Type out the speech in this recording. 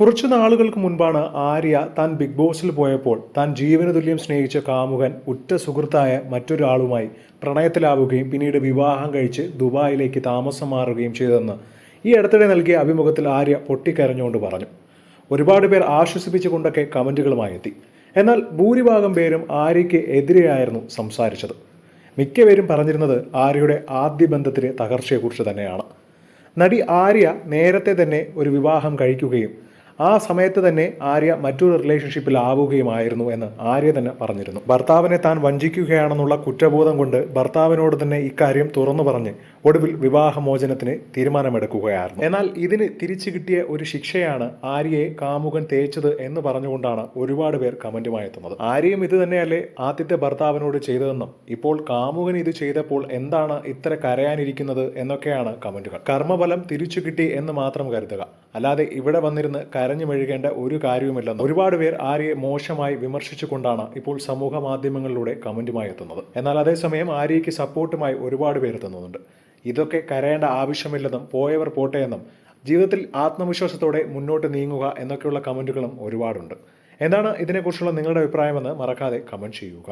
കുറച്ചു നാളുകൾക്ക് മുൻപാണ് ആര്യ താൻ ബിഗ് ബോസിൽ പോയപ്പോൾ താൻ ജീവന തുല്യം സ്നേഹിച്ച കാമുകൻ ഉറ്റ സുഹൃത്തായ മറ്റൊരാളുമായി പ്രണയത്തിലാവുകയും പിന്നീട് വിവാഹം കഴിച്ച് ദുബായിലേക്ക് താമസം മാറുകയും ചെയ്തതെന്ന് ഈ അടുത്തിടെ നൽകിയ അഭിമുഖത്തിൽ ആര്യ പൊട്ടിക്കരഞ്ഞുകൊണ്ട് പറഞ്ഞു. ഒരുപാട് പേർ ആശ്വസിപ്പിച്ചുകൊണ്ടൊക്കെ കമന്റുകളുമായി എത്തി. എന്നാൽ ഭൂരിഭാഗം പേരും ആര്യയ്ക്ക് എതിരെയായിരുന്നു സംസാരിച്ചത്. മിക്കവരും പറഞ്ഞിരുന്നത് ആര്യയുടെ ആദ്യ ബന്ധത്തിലെ തകർച്ചയെക്കുറിച്ച് തന്നെയാണ്. നടി ആര്യ നേരത്തെ തന്നെ ഒരു വിവാഹം കഴിക്കുകയും ആ സമയത്ത് തന്നെ ആര്യ മറ്റൊരു റിലേഷൻഷിപ്പിൽ ആവുകയുമായിരുന്നു എന്ന് ആര്യ തന്നെ പറഞ്ഞിരുന്നു. ഭർത്താവിനെ താൻ വഞ്ചിക്കുകയാണെന്നുള്ള കുറ്റബോധം കൊണ്ട് ഭർത്താവിനോട് തന്നെ ഇക്കാര്യം തുറന്നു പറഞ്ഞ് ഒടുവിൽ വിവാഹമോചനത്തിന് തീരുമാനമെടുക്കുകയായിരുന്നു. എന്നാൽ ഇതിന് തിരിച്ചു കിട്ടിയ ഒരു ശിക്ഷയാണ് ആര്യയെ കാമുകൻ തേച്ചത് എന്ന് പറഞ്ഞുകൊണ്ടാണ് ഒരുപാട് പേർ കമന്റുമായി എത്തുന്നത്. ആര്യയും ഇത് തന്നെയല്ലേ ആദ്യത്തെ ഭർത്താവിനോട് ചെയ്തതെന്നും ഇപ്പോൾ കാമുകൻ ഇത് ചെയ്തപ്പോൾ എന്താണ് ഇത്ര കരയാനിരിക്കുന്നത് എന്നൊക്കെയാണ് കമന്റുകൾ. കർമ്മഫലം തിരിച്ചു കിട്ടി എന്ന് മാത്രം കരുതുക. അല്ലാതെ ഇവിടെ വന്നിരുന്ന് കരഞ്ഞു മെഴുകേണ്ട ഒരു കാര്യവുമില്ലെന്ന് ഒരുപാട് പേർ ആര്യയെ മോശമായി വിമർശിച്ചുകൊണ്ടാണ് ഇപ്പോൾ സമൂഹ മാധ്യമങ്ങളിലൂടെ കമന്റുമായി എത്തുന്നത്. എന്നാൽ അതേസമയം ആര്യയ്ക്ക് സപ്പോർട്ടുമായി ഒരുപാട് പേർ എത്തുന്നുണ്ട്. ഇതൊക്കെ കരയേണ്ട ആവശ്യമില്ലെന്നും പോയവർ പോട്ടെ എന്നും ജീവിതത്തിൽ ആത്മവിശ്വാസത്തോടെ മുന്നോട്ട് നീങ്ങുക എന്നൊക്കെയുള്ള കമന്റുകളും ഒരുപാടുണ്ട്. എന്താണ് ഇതിനെക്കുറിച്ചുള്ള നിങ്ങളുടെ അഭിപ്രായമെന്ന് മറക്കാതെ കമന്റ് ചെയ്യുക.